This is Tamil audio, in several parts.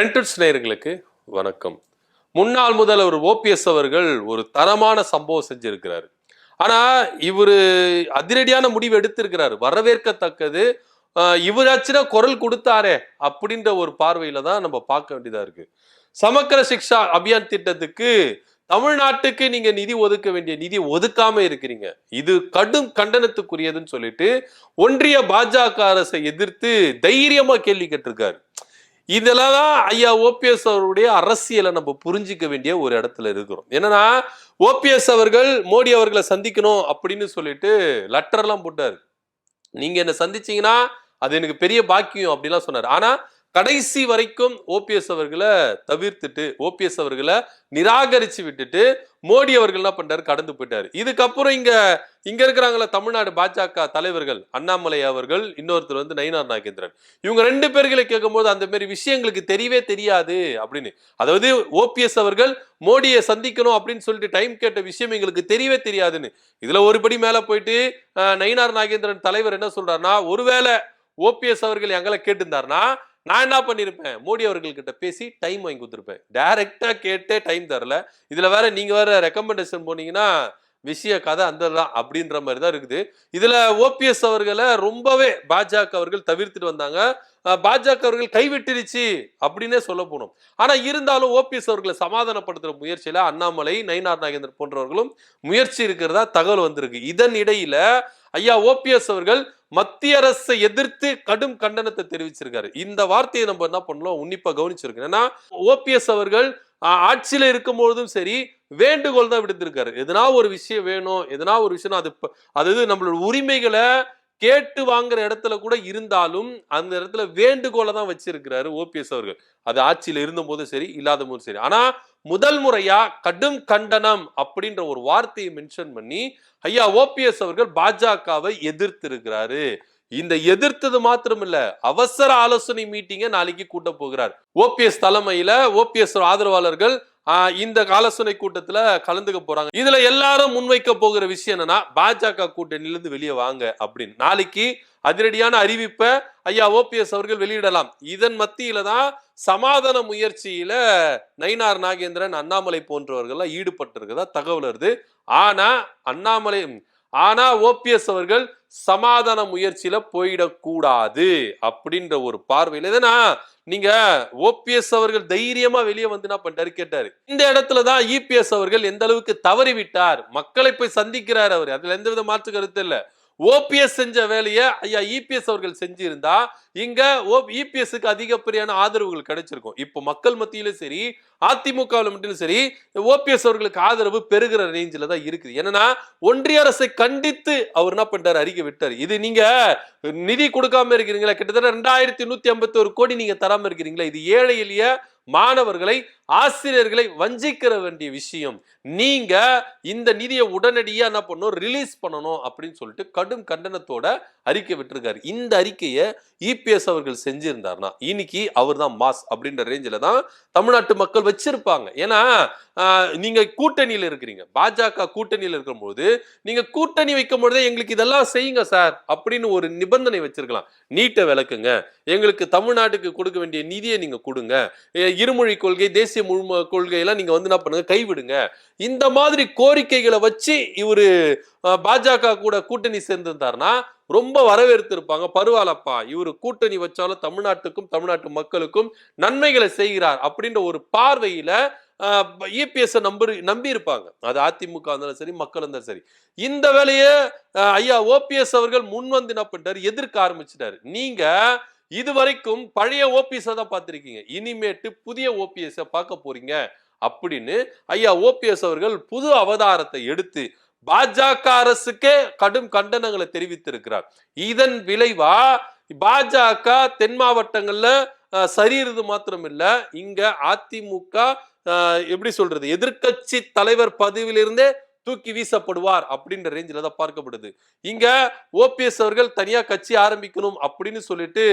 பிரெண்டட்ஸ் நேயர்களுக்கு வணக்கம். முன்னாள் முதல்வர் ஓபிஎஸ் அவர்கள் ஒரு தரமான சம்பவம் செஞ்சிருக்கிறாரு. ஆனா இவர் அதிரடியான முடிவு எடுத்திருக்கிறாரு. வரவேற்கத்தக்கது ஆஹ் இவராச்சுன்னா குரல் கொடுத்தாரே அப்படின்ற ஒரு பார்வையில தான் நம்ம பார்க்க வேண்டியதா இருக்கு. சமக்கர சிக்ஷா அபியான் திட்டத்துக்கு தமிழ்நாட்டுக்கு நீங்க நிதி ஒதுக்க வேண்டிய நிதி ஒதுக்காம இருக்கிறீங்க. இது கடும் கண்டனத்துக்குரியதுன்னு சொல்லிட்டு ஒன்றிய பாஜக அரசை எதிர்த்து தைரியமா கேள்வி கேட்டிருக்காரு. இதெல்லாம் தான் ஐயா ஓபிஎஸ் அவருடைய அரசியலை நம்ம புரிஞ்சிக்க வேண்டிய ஒரு இடத்துல இருக்கிறோம். என்னன்னா ஓபிஎஸ் அவர்கள் மோடி அவர்களை சந்திக்கணும் அப்படின்னு சொல்லிட்டு லெட்டர்லாம் போட்டார். நீங்க என்ன சந்திச்சீங்கன்னா அது எனக்கு பெரிய பாக்கியம் அப்படிலாம் சொன்னார். ஆனா கடைசி வரைக்கும் ஓபிஎஸ் அவர்களை தவிர்த்துட்டு ஓபிஎஸ் அவர்களை நிராகரிச்சு விட்டுட்டு மோடி அவர்கள் என்ன பண்றாரு? கடந்து போயிட்டாரு. இதுக்கப்புறம் இங்க இங்க இருக்கிறாங்களா தமிழ்நாடு பாஜக தலைவர்கள் அண்ணாமலை அவர்கள் இன்னொருத்தர் வந்து நயினார் நாகேந்திரன். இவங்க ரெண்டு பேர்களை கேட்கும்போது அந்த மாதிரி விஷயங்களுக்கு தெரியவே தெரியாது அப்படின்னு. அதாவது ஓபிஎஸ் அவர்கள் மோடியை சந்திக்கணும் அப்படின்னு சொல்லிட்டு டைம் கேட்ட விஷயம் எங்களுக்கு தெரியவே தெரியாதுன்னு. இதுல ஒருபடி மேல போயிட்டு நயினார் நாகேந்திரன் தலைவர் என்ன சொல்றாருன்னா ஒருவேளை ஓபிஎஸ் அவர்கள் எங்களை கேட்டிருந்தாருன்னா நான் என்ன பண்ணியிருப்பேன் மோடி அவர்கள்கிட்ட பேசி டைம் வாங்கி கொடுத்துருப்பேன். டைரக்டா கேட்டே டைம் தரல. இதுல வேற நீங்க வேற ரெக்கமெண்டேஷன் போனீங்கன்னா விஷய கதை அந்த தான் அப்படின்ற மாதிரி தான் இருக்குது. இதுல ஓபிஎஸ் அவர்களை ரொம்பவே பாஜக அவர்கள் தவிர்த்துட்டு வந்தாங்க. பாஜக அவர்கள் கைவிட்டுருச்சு அப்படின்னே சொல்ல போனோம் ஆனா இருந்தாலும் ஓபிஎஸ் அவர்களை சமாதானப்படுத்துற முயற்சியில அண்ணாமலை நயினார் நாகேந்திரன் போன்றவர்களும் முயற்சி இருக்கிறதா தகவல் வந்திருக்கு. இதன் இடையில ஐயா ஓபிஎஸ் அவர்கள் மத்திய அரசை எதிர்த்து கடும் கண்டனத்தை தெரிவிச்சிருக்காரு. இந்த வார்த்தையை நம்ம என்ன பண்ணலாம் உன்னிப்பா கவனிச்சிருக்கோம் ஏன்னா ஓபிஎஸ் அவர்கள் ஆட்சியில இருக்கும் பொழுதும் சரி வேண்டுகோள் தான் விடுத்திருக்காரு. எதனா ஒரு விஷயம் வேணும் எதனா ஒரு விஷயம் அது அதாவது நம்மளோட உரிமைகளை கேட்டு வாங்குற இடத்துல கூட இருந்தாலும் அந்த இடத்துல வேண்டுகோளை தான் வச்சிருக்கிறாரு ஓபிஎஸ் அவர்கள். அது ஆட்சியில் இருந்த போதும் சரி இல்லாத போதும் சரி. ஆனா முதல் முறையா கடும் கண்டனம் அப்படின்ற ஒரு வார்த்தையை மென்ஷன் பண்ணி ஐயா ஓபிஎஸ் அவர்கள் பாஜகவை எதிர்த்து இருக்கிறாரு இந்த எதிர்த்தது மாத்திரம் இல்ல அவசர ஆலோசனை மீட்டிங்கை நாளைக்கு கூட்ட போகிறார். ஓபிஎஸ் தலைமையில ஓபிஎஸ் ஆதரவாளர்கள் இந்த ஆலோசனை கூட்டத்துல கலந்துக்க போறாங்க. இதுல எல்லாரும் முன்வைக்க போகிற விஷயம் என்னன்னா பாஜக கூட்டணியிலிருந்து வெளியே வாங்க அப்படின்னு. நாளைக்கு அதிரடியான அறிவிப்பை ஐயா ஓபிஎஸ் அவர்கள் வெளியிடலாம். இதன் மத்தியில தான் சமாதான முயற்சியில நயினார் நாகேந்திரன் அண்ணாமலை போன்றவர்கள் ஈடுபட்டிருக்கதா தகவல் வருது. ஆனா அண்ணாமலை ஆனா ஓபிஎஸ் அவர்கள் சமாதான முயற்சியில போயிடக்கூடாது அப்படின்ற ஒரு பார்வையில. ஏன்னா நீங்க ஓபிஎஸ் அவர்கள் தைரியமா வெளியே வந்து என்ன பண்ணிட்டாரு? கேட்டாரு. இந்த இடத்துல தான் இபிஎஸ் அவர்கள் எந்த அளவுக்கு தவறி விட்டார் மக்களை போய் சந்திக்கிறார் அவர். அதுல எந்த வித மாற்று கருத்து இல்லை. ஓபிஎஸ் செஞ்ச வேலையை ஐயா இபிஎஸ் அவர்கள் செஞ்சிருந்தா இங்க ஓ இபிஎஸ்க்கு அதிகப்படியான ஆதரவுகள் கிடைச்சிருக்கும். இப்போ மக்கள் மத்தியிலும் சரி அதிமுகவில் மட்டும் சரி ஓபிஎஸ் அவர்களுக்கு ஆதரவு பெருகிற ரேஞ்சில் தான் இருக்குது. என்னன்னா ஒன்றிய அரசை கண்டித்து அவர் என்ன பண்ணிட்டாரு அறிக்கை விட்டார். இது நீங்க நிதி கொடுக்காம இருக்கிறீங்களா? கிட்டத்தட்ட ரெண்டாயிரத்தி நூத்தி ஐம்பத்தி ஒரு கோடி நீங்க தராம இருக்கிறீங்களா? இது ஏழை எளிய மாணவர்களை ஆசிரியர்களை வஞ்சிக்கிற வேண்டிய விஷயம். நீங்க இந்த நிதியை உடனடியா என்ன பண்ணணும்? ரிலீஸ் பண்ணணும் அப்படின்னு சொல்லிட்டு கடும் கண்டனத்தோட அறிக்கை விட்டுருக்காரு. இந்த அறிக்கையை இபிஎஸ் அவர்கள் செஞ்சிருந்தார்னா இன்னைக்கு அவர் தான் மாஸ் அப்படின்ற ரேஞ்சில் தான் தமிழ்நாட்டு மக்கள் வச்சிருப்பாங்க. ஏன்னா நீங்கள் நீங்க இருக்கிறீங்க. பாஜக கூட்டணியில் இருக்கும்போது நீங்க கூட்டணி வைக்கும் பொழுதே எங்களுக்கு இதெல்லாம் செய்யுங்க சார் அப்படின்னு ஒரு நிபந்தனை வச்சிருக்கலாம். நீட்டை விளக்குங்க. எங்களுக்கு தமிழ்நாட்டுக்கு கொடுக்க வேண்டிய நிதியை நீங்க கொடுங்க. இருமொழி கொள்கை தேசிய முழு கொள்கையெல்லாம் நீங்க வந்து என்ன பண்ணுங்க? கைவிடுங்க. இந்த மாதிரி கோரிக்கைகளை வச்சு இவரு பாஜக கூட கூட்டணி சேர்ந்திருந்தாருன்னா ரொம்ப வரவேற்றிருப்பாங்க பரவாயில்லப்பா இவர் கூட்டணி வச்சாலும் தமிழ்நாட்டுக்கும் தமிழ்நாட்டு மக்களுக்கும் நன்மைகளை செய்கிறார் அப்படின்ற ஒரு பார்வையில இபிஎஸ் நம்பர் நம்பி இருப்பாங்க அது அதிமுக இருந்தாலும் சரி மக்கள் இருந்தாலும் சரி. இந்த வேலையை ஐயா ஓபிஎஸ் அவர்கள் முன் வந்து என்ன பண்ணிட்டாரு? எதிர்க்க ஆரம்பிச்சிட்டாரு. நீங்க இதுவரைக்கும் பழைய ஓபிஎஸ் தான் பார்த்திருக்கீங்க. இனிமேட்டு புதிய ஓபிஎஸ் பார்க்க போறீங்க அப்படின்னு ஐயா ஓபிஎஸ் அவர்கள் புது அவதாரத்தை எடுத்து பாஜக அரசுக்கே கடும் கண்டனங்களை தெரிவித்திருக்கிறார். இதன் விளைவா பாஜக தென் மாவட்டங்கள்ல சரியிறது மாத்திரம் இல்ல இங்க அதிமுக எப்படி சொல்றது எதிர்க்கட்சி தலைவர் பதவியிலிருந்தே தூக்கி வீசப்படுவார் அப்படின்ற ரேஞ்சில தான் பார்க்கப்படுது. இங்க ஓபிஎஸ் அவர்கள் தனியா கட்சி ஆரம்பிக்கணும் அப்படின்னு சொல்லிட்டு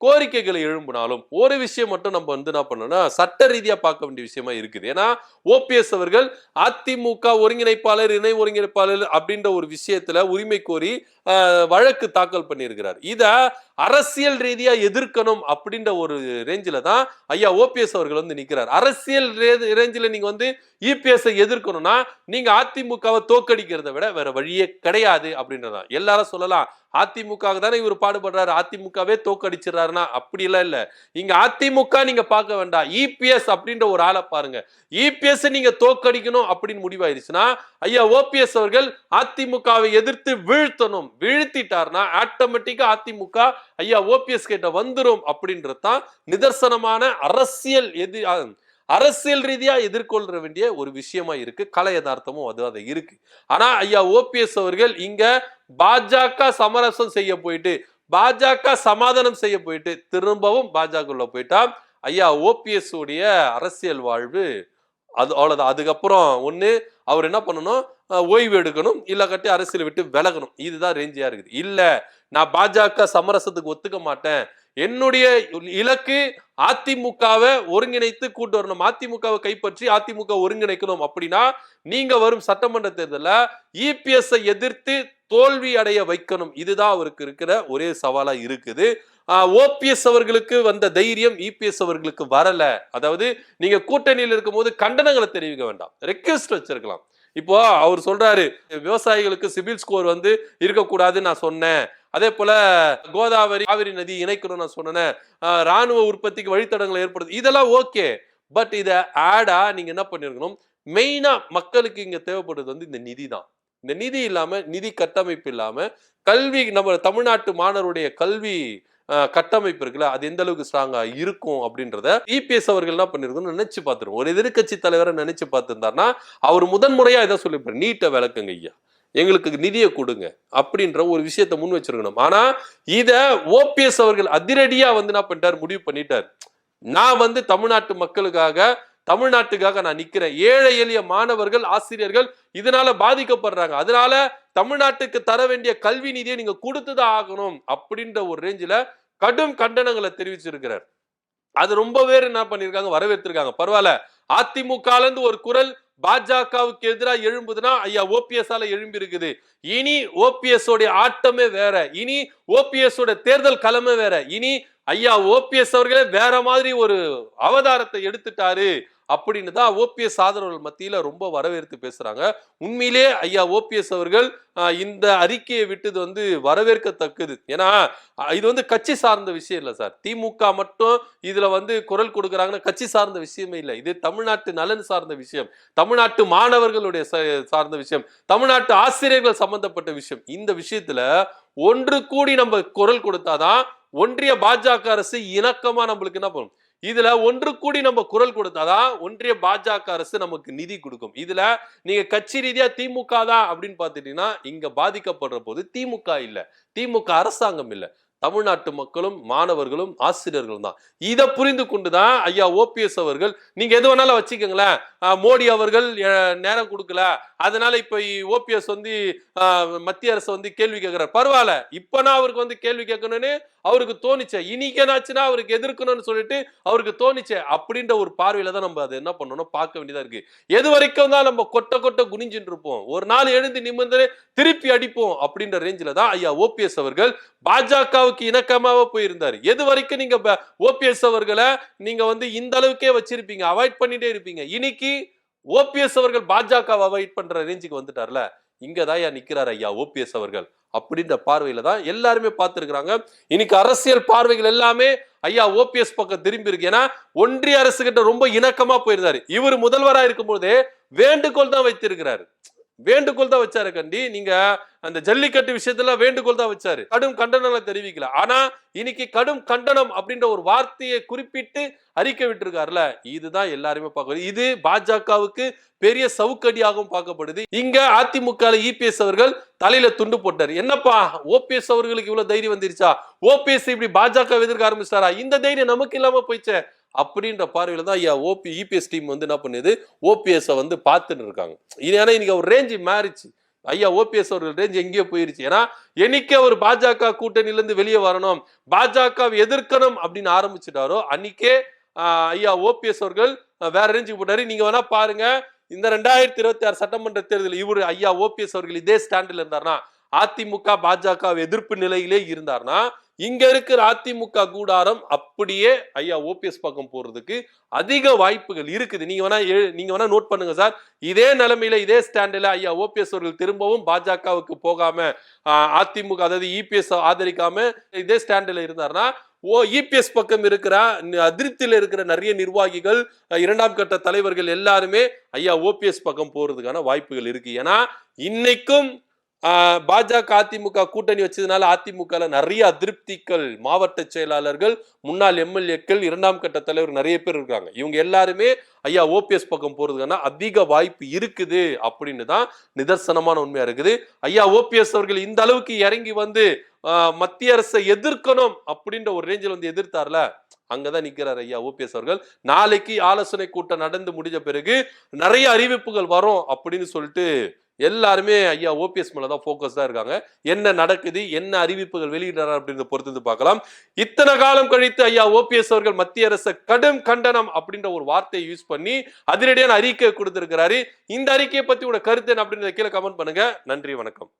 கோரிக்கைகளை எழும்பினாலும் ஒரு விஷயம் மட்டும் நம்ம வந்து என்ன பண்ணோம்னா சட்ட ரீதியா பார்க்க வேண்டிய விஷயமா இருக்குது. ஏன்னா ஓபிஎஸ் அவர்கள் அதிமுக ஒருங்கிணைப்பாளர் இணை ஒருங்கிணைப்பாளர் அப்படின்ற ஒரு விஷயத்துல உரிமை கோரி வழக்கு தாக்கல் பண்ணியிருக்கிறார். இதை அரசியல் ரீதியா எதிர்க்கணும் அப்படின்ற ஒரு ரேஞ்சில் தான் ஐயா ஓபிஎஸ் அவர்கள் வந்து நிற்கிறார் அரசியல் ரேஞ்சில் நீங்க வந்து இபிஎஸ்ஐ எதிர்க்கணும்னா நீங்க அதிமுகவை தோக்கடிக்கிறத விட வேற வழியே கிடையாது அப்படின்றதான் எல்லாரும் சொல்லலாம் அதிமுக தானே இவர் பாடுபடுறாரு அதிமுகவே தோக்கடிச்சிடறாருன்னா அப்படி எல்லாம் இல்ல. இங்க அதிமுக நீங்க பார்க்க வேண்டாம். இபிஎஸ் அப்படின்ற ஒரு ஆளை பாருங்க. இபிஎஸ் நீங்க தோக்கடிக்கணும் அப்படின்னு முடிவாயிருச்சுன்னா ஐயா ஓபிஎஸ் அவர்கள் அதிமுகவை எதிர்த்து வீழ்த்தணும். வீழ்த்திட்டார்னா ஆட்டோமேட்டிக்கா அதிமுக ஐயா ஓபிஎஸ் கிட்ட வந்துடும் அப்படின்றது தான் நிதர்சனமான அரசியல் எதி அரசியல் ரீதியா எதிர்கொள்ள வேண்டிய ஒரு விஷயமா இருக்கு. கலை யதார்த்தமும் அது அது இருக்கு. ஆனா ஐயா ஓபிஎஸ் அவர்கள் இங்க பாஜக சமரசம் செய்ய போயிட்டு பாஜக சமாதானம் செய்ய போயிட்டு திரும்பவும் பாஜக போயிட்டா ஐயா ஓபிஎஸ் உடைய அரசியல் வாழ்வு அது அவ்வளவுதான். அதுக்கப்புறம் ஒன்று அவர் என்ன பண்ணணும்? ஓய்வு எடுக்கணும் இல்லை கட்டி அரசியல் விட்டு விலகணும். இதுதான் ரேஞ்சியா இருக்குது. இல்ல நான் பாஜக சமரசத்துக்கு ஒத்துக்க மாட்டேன். என்னுடைய இலக்கு அதிமுகவை ஒருங்கிணைத்து கூட்டு வரணும். அதிமுகவை கைப்பற்றி அதிமுக ஒருங்கிணைக்கணும் அப்படின்னா நீங்க வரும் சட்டமன்ற தேர்தலில் இபிஎஸ் எதிர்த்து தோல்வி அடைய வைக்கணும். இதுதான் அவருக்கு இருக்கிற ஒரே சவாலா இருக்குது. ஓபிஎஸ் அவர்களுக்கு வந்த தைரியம் இபிஎஸ் அவர்களுக்கு வரல. அதாவது நீங்க கூட்டணியில் இருக்கும் போது கண்டனங்களை தெரிவிக்க வேண்டாம். ரெக்வெஸ்ட் வச்சிருக்கலாம். இப்போ அவர் சொல்றாரு விவசாயிகளுக்கு சிபில் ஸ்கோர் வந்து இருக்கக்கூடாதுன்னு நான் சொன்னேன். அதே போல கோதாவரி காவிரி நதி இணைக்கணும்னு நான் சொன்னேன். ராணுவ உற்பத்திக்கு வழித்தடங்களை ஏற்படுது இதெல்லாம் ஓகே. பட் இதை ஆடா நீங்க என்ன பண்ணிருக்கணும்? மெயினா மக்களுக்கு இங்க தேவைப்படுறது வந்து இந்த நிதி தான். இந்த நிதி இல்லாம நிதி கட்டமைப்பு இல்லாம கல்வி நம்ம தமிழ்நாட்டு மாணவருடைய கல்வி கட்டமைப்பு இருக்குல்ல அது எந்த அளவுக்கு ஸ்ட்ராங்கா இருக்கும் அப்படின்றத இபிஎஸ் அவர்கள் என்ன பண்ணிருக்கணும் நினைச்சு பார்த்துருவோம். ஒரு எதிர்க்கட்சி தலைவரை நினைச்சு பார்த்திருந்தாருன்னா அவர் முதன் முறையா இதை சொல்லிப்பாரு நீட்டை விளக்குங்க ஐயா எங்களுக்கு நிதியை கொடுங்க அப்படின்ற ஒரு விஷயத்த முன் வச்சிருக்கணும். ஆனா இத ஓபிஎஸ் அவர்கள் அதிரடியா வந்து என்ன பண்ணிட்டார் முடிவு பண்ணிட்டார். நான் வந்து தமிழ்நாட்டு மக்களுக்காக தமிழ்நாட்டுக்காக நான் நிக்கிறேன். ஏழை எளிய மாணவர்கள் ஆசிரியர்கள் இதனால பாதிக்கப்படுறாங்க. அதனால தமிழ்நாட்டுக்கு தர வேண்டிய கல்வி நிதியை நீங்க கொடுத்துதான் ஆகணும் அப்படின்ற ஒரு ரேஞ்சில கடும் கண்டனங்களை தெரிவிச்சிருக்கிறார். அது ரொம்ப பேர் என்ன பண்ணிருக்காங்க? வரவேற்றிருக்காங்க. பரவாயில்ல. அதிமுகல இருந்து ஒரு குரல் பாஜகவுக்கு எதிராக எழும்புதுன்னா ஐயா ஓபிஎஸ் ஆல எழும்பி இருக்குது இனி ஓபிஎஸ் உடைய ஆட்டமே வேற. இனி ஓபிஎஸ் உடைய தேர்தல் களமே வேற. இனி ஐயா ஓபிஎஸ் அவர்களே வேற மாதிரி ஒரு அவதாரத்தை எடுத்துட்டாரு. அப்படின்னு தான் ஓபிஎஸ் ஆதரவர்கள் மத்தியில் ரொம்ப வரவேற்று பேசுகிறாங்க உண்மையிலே ஐயா ஓபிஎஸ் அவர்கள் இந்த அறிக்கையை விட்டது வந்து வரவேற்கத்தக்கது. ஏன்னா இது வந்து கட்சி சார்ந்த விஷயம் இல்லை சார். திமுக மட்டும் இதில் வந்து குரல் கொடுக்குறாங்கன்னா கட்சி சார்ந்த விஷயமே இல்லை. இது தமிழ்நாட்டு நலன் சார்ந்த விஷயம். தமிழ்நாட்டு மாணவர்களுடைய ச- சார்ந்த விஷயம். தமிழ்நாட்டு ஆசிரியர்கள் சம்பந்தப்பட்ட விஷயம். இந்த விஷயத்தில் ஒன்று கூடி நம்ம குரல் கொடுத்தாதான் ஒன்றிய பாஜக அரசு இணக்கமாக நம்மளுக்கு என்ன பண்ணும்? இதுல ஒன்று கூடி நம்ம குரல் கொடுத்தாதான் ஒன்றிய பாஜக அரசு நமக்கு நிதி கொடுக்கும். இதுல நீங்க கட்சி ரீதியா திமுக தான் அப்படின்னு பார்த்துட்டீங்கன்னா இங்க பாதிக்கப்படுற போது திமுக இல்ல. திமுக அரசாங்கம் இல்ல. தமிழ்நாட்டு மக்களும் மாணவர்களும் ஆசிரியர்களும் தான். இதை புரிந்து கொண்டுதான் ஐயா ஓபிஎஸ் அவர்கள் நீங்க எது வேணாலும் வச்சுக்கோங்களேன். ஆஹ் மோடி அவர்கள் நேரம் கொடுக்கல. அதனால இப்ப ஓபிஎஸ் வந்து ஆஹ், மத்திய அரசு வந்து கேள்வி கேட்கிறார். பரவாயில்ல. இப்பனா அவருக்கு வந்து கேள்வி கேட்கணும்னு அவருக்கு தோணுச்சே இன்னைக்கு என்னாச்சுன்னா அவருக்கு எதிர்க்கணும்னு சொல்லிட்டு அவருக்கு தோணிச்ச அப்படின்ற ஒரு பார்வையில தான் நம்ம அதை என்ன பண்ணணும்? பார்க்க வேண்டியதா இருக்கு. எது வரைக்கும் தான் நம்ம கொட்ட கொட்ட குனிஞ்சுட்டு இருப்போம்? ஒரு நாள் எழுந்து நிமிர்ந்து திருப்பி அடிப்போம் அப்படின்ற ரேஞ்சில தான் ஐயா ஓபிஎஸ் அவர்கள் பாஜகவுக்கு இணக்கமாக போயிருந்தார். எது வரைக்கும் நீங்க ஓபிஎஸ் அவர்களை நீங்க வந்து இந்த அளவுக்கே வச்சிருப்பீங்க அவாய்ட் பண்ணிட்டே இருப்பீங்க. இன்னைக்கு ஓபிஎஸ் அவர்கள் பாஜகவை அவாய்ட் பண்ற ரேஞ்சுக்கு வந்துட்டார்ல. இங்கதான் ஐயா நிக்கிறார் ஐயா ஓபிஎஸ் அவர்கள். அப்படின்ற பார்வையில தான் எல்லாருமே பார்த்திருக்கிறாங்க. இன்னைக்கு அரசியல் பார்வைகள் எல்லாமே ஐயா ஓபிஎஸ் பக்கம் திரும்பி இருக்கு. ஏன்னா ஒன்றிய அரசு கிட்ட ரொம்ப இணக்கமா போயிருந்தாரு. இவர் முதல்வரா இருக்கும்போதே வேண்டுகோள் தான் வைத்திருக்கிறாரு. வேண்டுகோள் தான் வச்சாரு கண்டி. நீங்க அந்த ஜல்லிக்கட்டு விஷயத்துல வேண்டுகோள் தான் வச்சாரு. கடும் கண்டனங்களை தெரிவிக்கல. ஆனா இன்னைக்கு கடும் கண்டனம் அப்படின்ற ஒரு வார்த்தையை குறிப்பிட்டு அறிக்கை விட்டுருக்காருல. இதுதான் எல்லாருமே பார்க்கணும் இது பாஜகவுக்கு பெரிய சவுக்கடியாகவும் பார்க்கப்படுது. இங்க அதிமுக இபிஎஸ் அவர்கள் தலையில துண்டு போட்டார். என்னப்பா ஓபிஎஸ் அவர்களுக்கு இவ்வளவு தைரியம் வந்துருச்சா? ஓபிஎஸ் இப்படி பாஜக எதிர்க்க ஆரம்பிச்சாரா இந்த தைரியம் நமக்கு இல்லாம போயிச்சேன் அப்படின்ற பார்வையில் தான் ஐயா ஓபி இபிஎஸ் டீம் வந்து என்ன பண்ணுது? ஓபிஎஸ்ஸை வந்து பார்த்துன்னு இருக்காங்க. இது ஏன்னா இன்னைக்கு ஒரு ரேஞ்சு மாறிச்சு. ஐயா ஓபிஎஸ் அவர்கள் ரேஞ்ச் எங்கேயோ போயிருச்சு. ஏன்னா என்னைக்கு அவர் பாஜக கூட்டணியிலிருந்து வெளியே வரணும் பாஜகவை எதிர்க்கணும் அப்படின்னு ஆரம்பிச்சிட்டாரோ அன்னைக்கே ஐயா ஓபிஎஸ் அவர்கள் வேற ரேஞ்சுக்கு போட்டாரு நீங்க வேணா பாருங்க இந்த ரெண்டாயிரத்தி இருபத்தி ஆறு சட்டமன்ற தேர்தல் இவர் ஐயா ஓபிஎஸ் அவர்கள் இதே ஸ்டாண்டில் இருந்தார்னா அதிமுக பாஜக எதிர்ப்பு நிலையிலே இருந்தார்னா இங்க இருக்கிற அதிமுக கூடாரம் அப்படியே ஐயா ஓபிஎஸ் பக்கம் போறதுக்கு அதிக வாய்ப்புகள் இருக்குது. நீங்க வேணா நீங்க வேணா நோட் பண்ணுங்க சார். இதே நிலைமையில இதே ஸ்டாண்டில் ஐயா ஓபிஎஸ் அவர்கள் திரும்பவும் பாஜகவுக்கு போகாம அதிமுக அதாவது இபிஎஸ் ஆதரிக்காம இதே ஸ்டாண்டில் இருந்தாருன்னா ஓ இபிஎஸ் பக்கம் இருக்கிற அதிருப்தியில் இருக்கிற நிறைய நிர்வாகிகள் இரண்டாம் கட்ட தலைவர்கள் எல்லாருமே ஐயா ஓபிஎஸ் பக்கம் போறதுக்கான வாய்ப்புகள் இருக்கு. ஏன்னா இன்னைக்கும் பாஜக அதிமுக கூட்டணி வச்சதுனால அதிமுகல நிறைய அதிருப்திகள் மாவட்ட செயலாளர்கள் முன்னாள் எம்எல்ஏக்கள் இரண்டாம் கட்ட தலைவர் நிறைய பேர் இருக்காங்க. இவங்க எல்லாருமே ஐயா ஓபிஎஸ் பக்கம் போறதுக்கான அதிக வாய்ப்பு இருக்குது அப்படின்னு தான் நிதர்சனமான உண்மையா இருக்குது. ஐயா ஓபிஎஸ் அவர்கள் இந்த அளவுக்கு இறங்கி வந்து மத்திய அரசை எதிர்க்கணும் அப்படின்ற ஒரு ரேஞ்சில் வந்து எதிர்த்தார்ல அங்கதான் நிக்கிறார் ஐயா ஓபிஎஸ் அவர்கள். நாளைக்கு ஆலோசனை கூட்டம் நடந்து முடிஞ்ச பிறகு நிறைய அறிவிப்புகள் வரும் அப்படின்னு சொல்லிட்டு எல்லாருமே ஐயா ஓபிஎஸ் மேல தான் ஃபோக்கஸ் தான் இருக்காங்க. என்ன நடக்குது என்ன அறிவிப்புகள் வெளியிடுறாரு அப்படின்றத பொறுத்து வந்து பார்க்கலாம். இத்தனை காலம் கழித்து ஐயா ஓபிஎஸ் அவர்கள் மத்திய அரசு கடும் கண்டனம் அப்படின்ற ஒரு வார்த்தையை யூஸ் பண்ணி அதிரடியான அறிக்கை கொடுத்திருக்கிறாரு. இந்த அறிக்கையை பற்றி உங்களோட கருத்து என்ன அப்படின்றத கீழே கமெண்ட் பண்ணுங்க. நன்றி வணக்கம்.